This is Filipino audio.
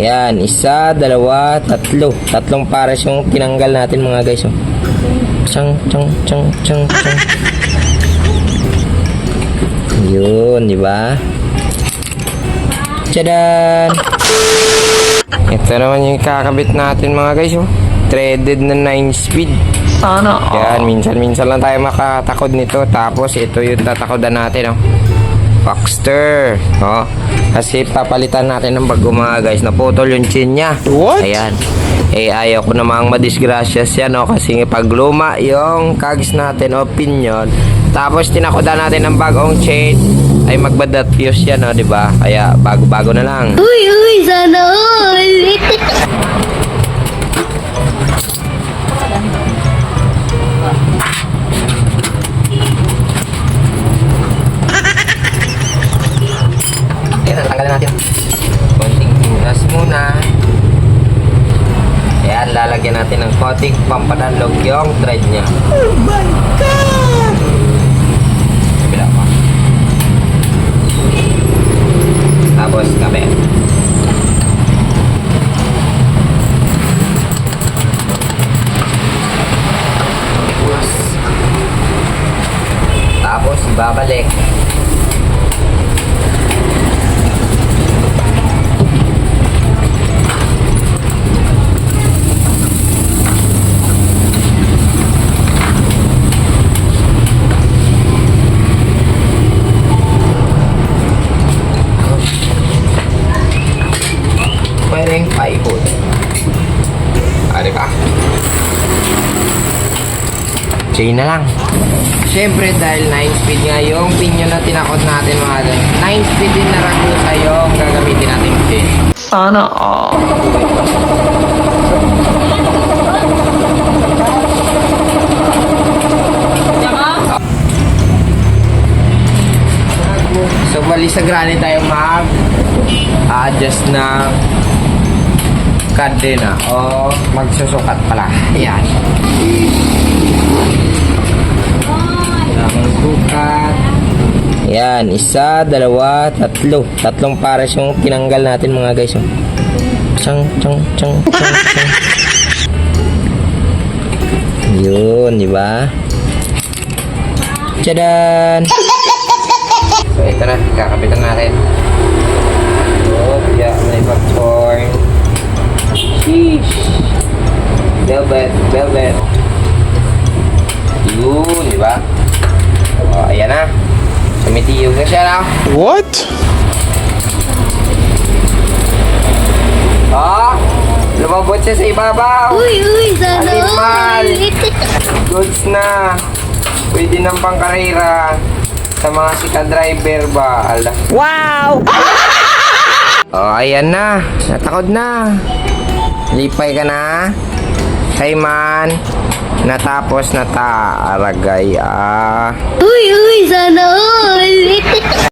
Yan, isa, dalawa, tatlo. Tatlong pares yung tinanggal natin mga guys. Oh. Chang, chang, chang, chang, chang. Yun, di ba? Tchadan! Ito naman yung kakabit natin mga guys. Oh. Threaded na 9 speed. Sana Yan, minsan-minsan lang tayo makatakod nito. Tapos, ito yung tatakodan natin, oh. Foxter. Oh. Kasi papalitan natin ng bago mga guys. Naputol yung chin niya. What? Ayan. Eh, ayaw ko namang madisgrasya siya, no? Kasi pag luma yung kags natin o pinion, tapos tinakodan natin ng bagong chain, ay magbadat fuse yan, no? di ba? Kaya bago-bago na lang. Uy, uy, sana all! Tanggalin natin. Konting pinas muna. Ayan, lalagyan natin ng konting pampanalog yung thread niya. Oh my God! Kabila pa. Tapos, kape. Tapos, ibabalik. Chain na lang. Siyempre dahil 9 speed nga yung pinion na tinakot natin mga guys. 9 speed din na ragusa yung gagamitin natin chain. Sana all. So bali sa granite tayo mag adjust na kadena o magsusukat pala. Yan. Yan, isa, dalawa, tatlo. Tatlong pares yung tinanggal natin mga guys. Oh. Chang, chang, chang, chang. Yun, di ba? Tchadan! So, ito na. Kakapitan natin. Oh, yeah. May popcorn. Sheesh. Velvet. Velvet. Yun, di ba? Oh, ayan na. Sumitiyog na siya na. What? Oh, lumabot siya sa ibabaw. Uy, uy, sana Animal. Goods na. Pwede ng pangkarera sa mga sika driver ba? Ala. Wow! Oh, ayan na. Natakod na. Lipay ka na. Hey man. Natapos na ta. Aragay ah. Uy, uy, sana all!